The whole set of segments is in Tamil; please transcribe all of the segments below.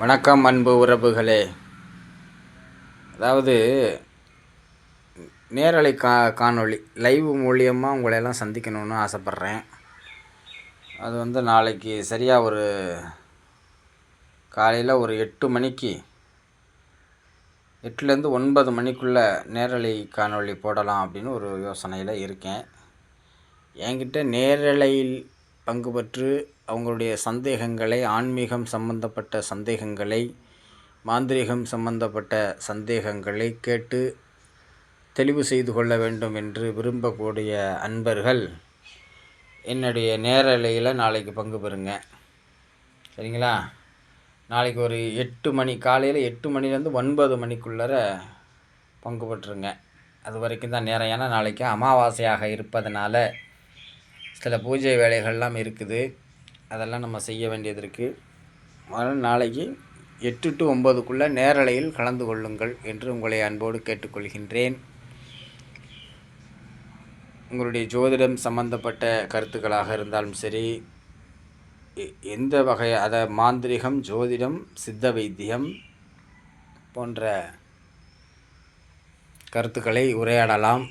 வணக்கம் அன்பு உறவுகளே. அதாவது நேரலை கா காணொளி லைவ் மூலியமாக உங்களையெல்லாம் சந்திக்கணும்னு ஆசைப்பட்றேன். அது வந்து நாளைக்கு சரியாக ஒரு காலையில் ஒரு எட்டு மணிக்கு எட்டுலேருந்து ஒன்பது மணிக்குள்ளே நேரலை காணொளி போடலாம் அப்படின்னு ஒரு யோசனையில் இருக்கேன். என்கிட்ட நேரலையில் பங்கு பெற்று அவங்களுடைய சந்தேகங்களை ஆன்மீகம் சம்பந்தப்பட்ட சந்தேகங்களை மாந்திரீகம் சம்பந்தப்பட்ட சந்தேகங்களை கேட்டு தெளிவு செய்து கொள்ள வேண்டும் என்று விரும்பக்கூடிய அன்பர்கள் என்னுடைய நேரலையில் நாளைக்கு பங்கு பெறுங்க. சரிங்களா? நாளைக்கு ஒரு எட்டு மணி காலையில் எட்டு மணிலேருந்து ஒன்பது மணிக்குள்ளர பங்கு பெற்றுருங்க. அது வரைக்கும் தான் நேரம். ஏன்னா நாளைக்கு அமாவாசையாக இருப்பதனால சில பூஜை வேலைகள்லாம் இருக்குது. அதெல்லாம் நம்ம செய்ய வேண்டியது இருக்குது அதனால் நாளைக்கு எட்டு டு ஒம்பதுக்குள்ளே நேரலையில் கலந்து கொள்ளுங்கள் என்று உங்களை அன்போடு கேட்டுக்கொள்கின்றேன். உங்களுடைய ஜோதிடம் சம்பந்தப்பட்ட கருத்துக்களாக இருந்தாலும் சரி எ- எந்த வகை அதை மாந்திரிகம் ஜோதிடம் சித்த வைத்தியம் போன்ற கருத்துக்களை உரையாடலாம்.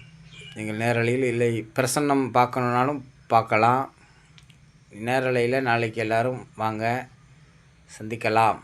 நீங்கள் நேரலையில் இல்லை பிரசன்னம் பார்க்கணுன்னாலும் பார்க்கலாம். நேரலையில் நாளைக்கு எல்லோரும் வாங்க. சந்திக்கலாம்.